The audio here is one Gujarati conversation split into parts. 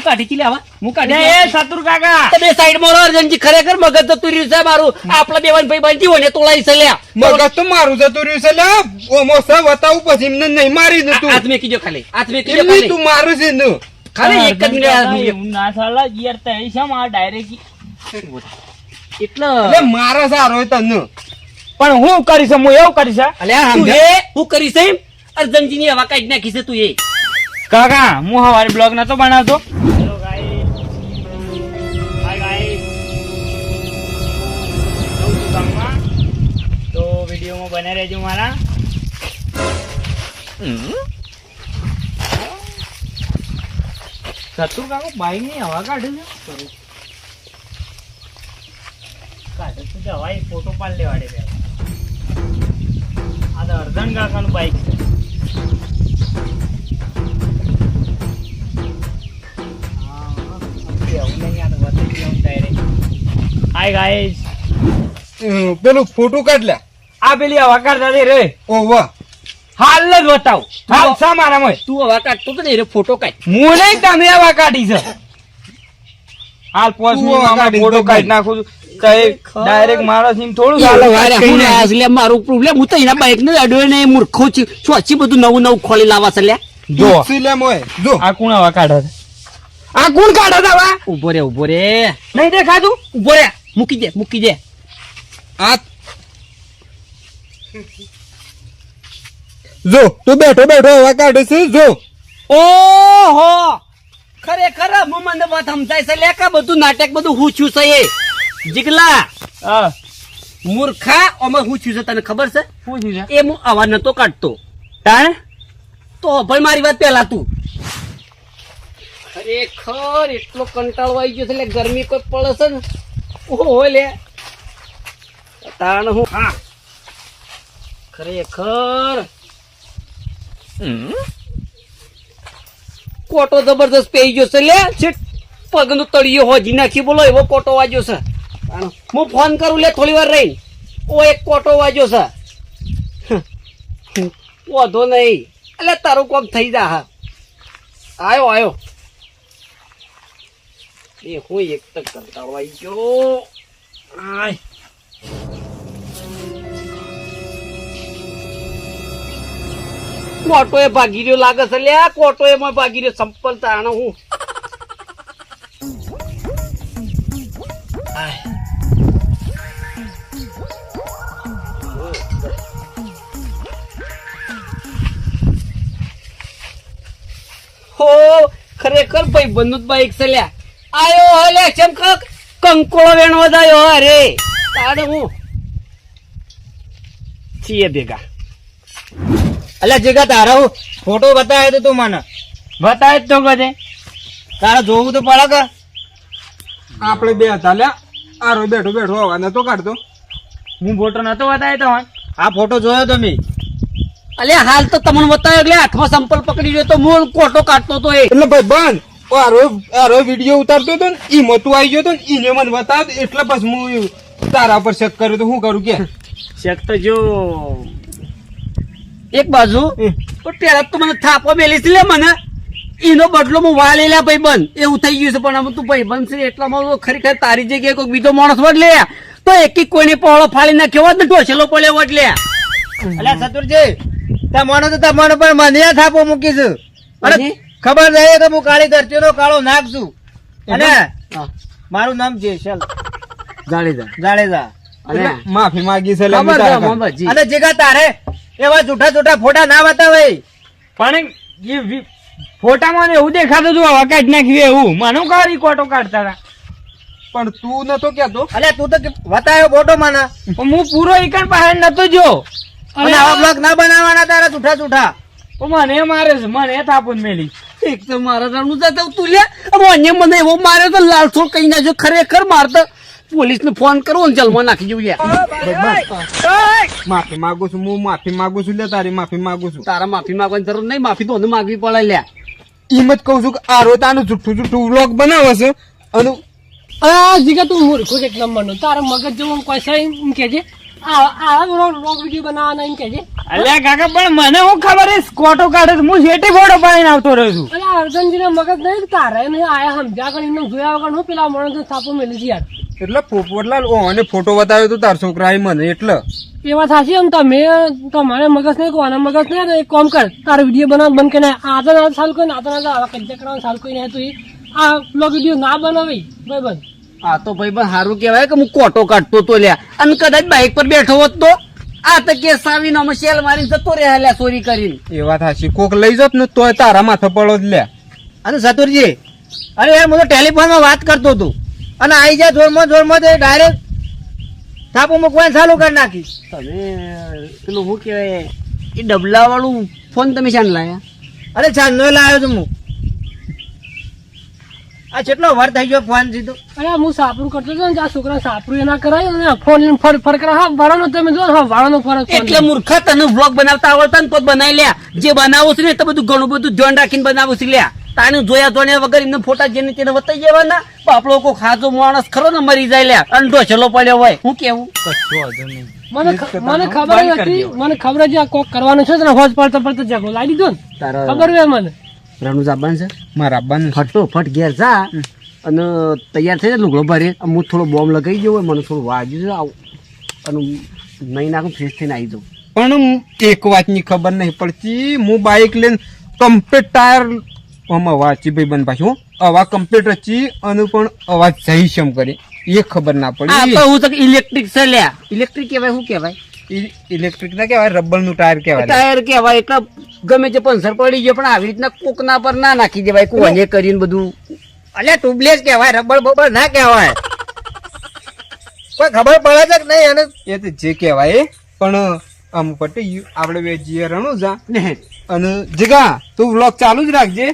હું કાઢી ચી લેવા હું કાઢી એ શત્રુ કાકા. તમે સાઈડમાં રહો અર્જનજી ખરેખર મગજ જતું રહ્યું છે મારું. આપણા બેવાન ભાઈ બનતી હોય ને તોલાઈ છે લ્યા મગજ તો મારું જતું રહ્યું છે લ્યા. ઓમો સ બતાવું પછી એમને નહીં મારી દે તું. હાથ મેં ખાલી. હાથ મેં ખાલી. તું મારું છે ને. ખાલી એક જ મિનિટ હાથ કાકા, મૂક્યો. એવું ના ચાલે યાર તઈ શા માં ડાયરેક્ટ એટલે એટલે મારા સારો તને. પણ હું કરીશ હું એવું કરીશ અલ્યા હું કરીશ અર્જનજી ની હવા કાઢી નાખી છે તું એ. કાકા હું હવારે બ્લોગ નતો બનાવતો. તો વિડીયોમાં બને રહેજો મારા. શત્રુ કાકો બાઈકની હવા કાઢે છે? કાઢે છે હવા ફોટો પાડ લેવાડે આ તો અર્ધન કાકાનું બાઈક છે. હાય ગાઈસ પેલું ફોટો કાઢ લે. આ પેલી વાકાર કાઢતા રે. ઓ વાહ. હાલ જ બતાવ. હાલ શા મારામાં તું હવા કાઢતો તો ને રે ફોટો કાઢ. હું નહીં તમે હવા કાઢી છે. હાલ પોસ આમાં ફોટો કાઢ નાખું ડાયરેક્ટ મારો સીમ થોડું ચાલે. મારું પ્રોબ્લેમ હું તો એના બાઈક ને અડ્યો ને મૂર્ખો છું. ચોચી બધું નવું નવું ખોલી લાવા છે લ્યા જો. લે જો. આ કોણ આવા કાઢે આ કોણ કાઢે છે ઊભો રે ઊભો રે. નહીં દેખાતું? ઊભો રે. મૂકી દે મૂકી દે. આ જો તું બેઠો બેઠો હવા કાઢે છે જો. ઓહો! ખરેખર હું મને વાત સમજાય છે લેકા બધું નાટક બધું હું છું છે એ. જીગલા. મૂર્ખા અમે હું છું છે તને ખબર છે? થયું છે. એ હું અવાજ નતો કાઢતો. તાણે? તો ભાઈ મારી વાત પેલા તું. ખરેખર એટલો કંટાળો આવી ગયો છે એટલે ગરમી કોઈ પડે છે ને? ઓહો લે તાણ હું. હા. ખરેખર. કોટો જબરદસ્ત પેઈ ગયો છે લે. છે પગનું તળિયો હોજી નાખી બોલો એવો કોટો વાજ્યો છે. હું. ફોન કરું લે થોડી વાર રહીને. ઓ એક કોટો વાગ્યો છે. વાંધો નહીં. એટલે તારું કોમ થઈ જા હા. આયો આયો. હું એક તક કંટાળો આવી ગયો આય કોટો એ ભાગી રહ્યો લાગે છે લે કોટો એમાં ભાગી રહ્યો સંપલ તાણ હું. હો, ખરેખર ભાઈ બંદૂક બાઈક છે લ્યા. આયો હલે ચમ કક કંકોળો વેણો દાયો અરે. તાડે હું? છીએ ભેગા. અલ્યા જગા તારા હું ફોટો બતાવ્યો તો તું મને. બતાવે જ તો કદે તારા જોવું તો પડે કે? આપણે બે હતા લે આરો બેઠો બેઠો હવા નતો કાઢતો. હું ફોટો નતો બતાવ્યો તમને આ ફોટો જોયો તમે અલે હાલ તો તમને બતાવ્યો એટલે હાથમાં સંપલ પકડી ગયો તો મૂળ કોટો કાઢતો તો એ. એટલે ભાઈ બંધ. આરો આરો વીડિયો ઉતારતો હતો ને ઈ મોતું આવી ગયો તો ને ઈને મને બતાવ એટલે પછી હું તારા પર શક કર્યો તો શું કરું કે? શક તો જો. એક બાજુ તો પેલા તો મને થાપો મેલી છે લે મને. એનો બદલો હું વાળી લે ભાઈ બંધ એવું થઈ ગયું છે પણ આમ તું ભાઈ બંધ છે એટલામાં તો ખરેખર તારી જગ્યાએ કોઈ બીજો માણસ બદલે તો એક એક કોઈને પહોળો ફાળી નાખ્યો હોત ને ઢોસેલો પડ્યો બદલે અલ્યા સતુરજી તમારો તો તમારો પણ મને થાપો મૂકીશું પછી? ખબર રહે તો હું કાળી ધરતીનો કાળો નાખશું અને મારું નામ જેસલ. જાડેજા. જાડેજા. અને માફી માંગી છે. અને જેગા તારે એવા જૂઠા જૂઠા ફોટા ના બતાવે. પણ એ ફોટામાં એવું દેખાતું હતું હવા કાઢ નાખ્યું એવું. મને કાઢી કોટો કાઢતા હતા? પણ તું નતો કેતો અલે તું તો વતાયો ફોટો મને. હું પૂરો એકણ પાસે નતો જો અને આવા બ્લોગ ના બનાવવાના તારા જૂઠા જૂઠા. મને મારે છે મને થાપું મેલી. એક તો મારા રણું જતો તું લે. મને એવો માર્યો તો લાલસો કઈ નાખ્યો ખરેખર મારતો. પોલીસ ને ફોન કરો ને જલમાં નાખી જવું યાર. માફી માંગુ છું હું માફી માંગુ છું લે તારી માફી માંગુ છું. તારા માફી માંગવાની જરૂર નહીં માફી તો માગવી પડે લ્યા એમ જ કહું છું કે આ રોતાનું જુઠ્ઠું જુઠ્ઠું વ્લોગ બનાવે છે. અને આ જીગા તું મૂર્ખો જ એક નંબરનો. તારા મગજ જેવો કોઈ સાહેબ એમ કે છે? અલ્યા કાકા પણ મને હું ખબર સ્કોટો કાઢે. હું શેઠી ફોટો પાડીને આવતો રહ્યો છું. અને આ અર્જનજીને મગજ નહીં તારે નહીં આયા સમજ્યા કરીને જોયા વગર હું પેલા માણસ થાપો મેલી યાર. એટલે પોપટલાલ ઓ અને ફોટો બતાવ્યો તો તાર છોકરાએ મને એટલે? એવા સાચી એમ તમે તમારે મગજ નહીં કોને મગજ નહીં એક કામ કર તારો વીડિયો બનાવ બંધ કરીને આતા ના સાલ કોઈ આતા ના આવા કજ્જા કરવાનું સાલ કોઈ નહીં તો આ બ્લોગ વીડિયો ના બનાવી. ભાઈ બંધ આ તો ભાઈ પણ સારું કહેવાય કે હું કોટો કાઢતો તો લ્યા. અને કદાચ બાઇક પર બેઠો હોત તો? આ તો કેસ સાવી નો શેલ મારીને જતો રહ્યા લ્યા ચોરી કરીને. એ વાત હાચી. કોક લઈ જત ને તોય તારા માથે પડો જ લે અને સતુરજી અરે યાર હું તો ટેલિફોનમાં વાત કરતો હતો. અને આઈ જાય જોરમાં જોરમાં તો ડાયરેક્ટ થાપો મૂકવાનું ચાલુ કરી નાખી. તમે પેલું શું કહેવાય? એ ડબલા વાળું ફોન તમે શાન લાયા? અરે ચાંદનો લાવ્યો છું હું. આ કેટલો વાર થઈ ગયો ફોન સીધો? અરે હું સાપરું કરતો હતો ને આ છોકરા સાપરું એના કરાયો ને ફોન લઈને ફર ફર કરા. હા વાળાનો તમે જો હા વાળાનો ફરક એટલે મૂર્ખ તને વ્લોગ બનાવતા આવડતા ને તો જ બનાવી લે જે બનાવું છે ને તો બધું ઘણું બધું ધ્યાન રાખીને બનાવું છે લ્યા. તાને જોયા જોયા વગર એમને ફોટા જેને તેને વતાઈ જવાના બાપડો કોઈ ખાજો માણસ ખરો ને મરી જાય લ્યા. અંડો ઢોસલો પડ્યો હોય. હું કેવું? મને મને ખબર નથી હતી મને ખબર છે આ કોક કરવાનું છે ને હોજ પડતો પડતો જગો લાવી દીધો ને ખબર હોય મને. રણુ જાબાન છે મારા આબાનું ફટોફટ ઘેર જા. અને તૈયાર થઈ જાય લુગડો ભરે. હું થોડો બોમ્બ લગાવી ગયો હોય મને થોડું વાગ્યું છે આવું. અને નહીં નાખું ફ્રેશ થઈને આવી જાઉં. પણ એક વાતની ખબર નહીં પડતી. હું બાઇક લઈને કમ્પ્લીટ ટાયર આમાં વાંચી ભાઈ બન પાછું. અવાજ કમ્પ્લીટ રચી અને પણ અવાજ સહી શમ કરી એ ખબર ના પડી. હું તો ઇલેક્ટ્રિક છે લ્યા. ઇલેક્ટ્રિક કહેવાય શું કહેવાય? ઇલેક્ટ્રિક ના કહેવાય રબરનું ટાયર કહેવાય. ટાયર કહેવાય એટલે ગમે તે પંચર પડી ગયો પણ આવી રીતના કોકના પર ના નાખી દેવાય. કોને કરીને બધું. અલ્યા ટ્યુબલેસ કહેવાય રબર બબર ના કહેવાય. કોઈ ખબર પડે છે કે નહીં અને એ તો જે કહેવાય પણ આમ પટી આપણે બે જીએ રણું જા. ને. અને જગા તું વ્લોગ ચાલુ જ રાખજે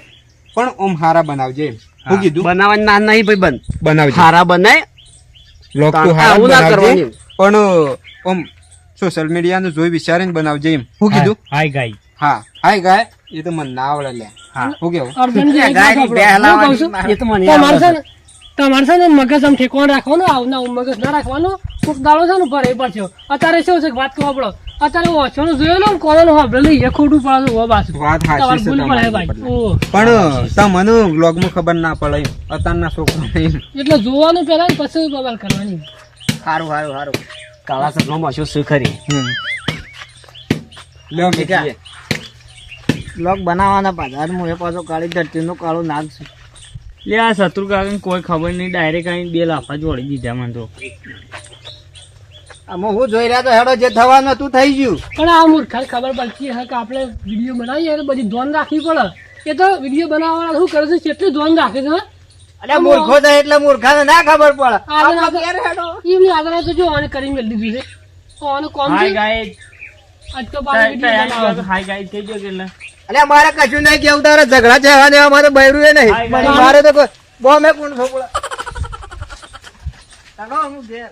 પણ ઓમ હારા બનાવજે. હું કીધું? બનાવવાની ના નહીં ભાઈ બંધ. બનાવજે. હારા બનાય. વ્લોગ તો હારા ના બનાવજે. પણ ઓમ સોશિયલ મીડિયા નું જોઈ વિચારીને બનાવજે એમ. હું કીધું? હાય ગાય. હા હાય ગાય? એ તો મને ના આવડે લે. હા કેવું? એ તો મને તમારે છે ને તમારે છે ને મગજ આમ ઠેકવાનું રાખવાનું આવું ના મગજ ના રાખવાનું. કોક દાડો છે ને ભરે પડશે અત્યારે શું છે વાત કહો પડો અત્યારે ઓછોનો જોયો ને કોનો સાંભળેલું એ ખોટું પડે છે ઓ વાત હાચી છે. પણ તમને વ્લોગમાં ખબર ના પડે અત્યારના છોકરા એટલે જોવાનું પેલા ને પછી બબાલ કરવાની. સારું સારું સારું કાળા સપનો મશો શું ખરી લ્યો મીઠી. લોક બનાવવાના પાછા હું એ પાછો કાળી ધરતીનું કાળું નાગ છું. લે આ શત્રુ કાકા કોઈ ખબર નહીં ડાયરેક્ટ અહીં બે લાફા જોડી દીધા મને તો. આમાં હું જોઈ રહ્યા તો હેડો જે થવાનું હતું થઈ ગયું. પણ આ મૂર્ખા ખબર પડતી હે કે આપણે વીડિયો બનાવીએ એટલે બધી ધોન રાખવી પડે. એ તો વીડિયો બનાવવાના શું કરે છે? કેટલું ધોન રાખે છે અલ્યા મૂર્ખો થાય એટલે મૂર્ખાને ના ખબર પડે. એમની આગળ તો જો આને કરી મેળ દીધી છે. તો હાય આજ તો ગાય કેટલા અલ્યા મારે કશું નહીં કેવું તારે ઝઘડા છે દેવા મારે બૈરું એ નહીં. પણ મારે તો કોઈ મેં કોણ છોકરા હું ઘેર.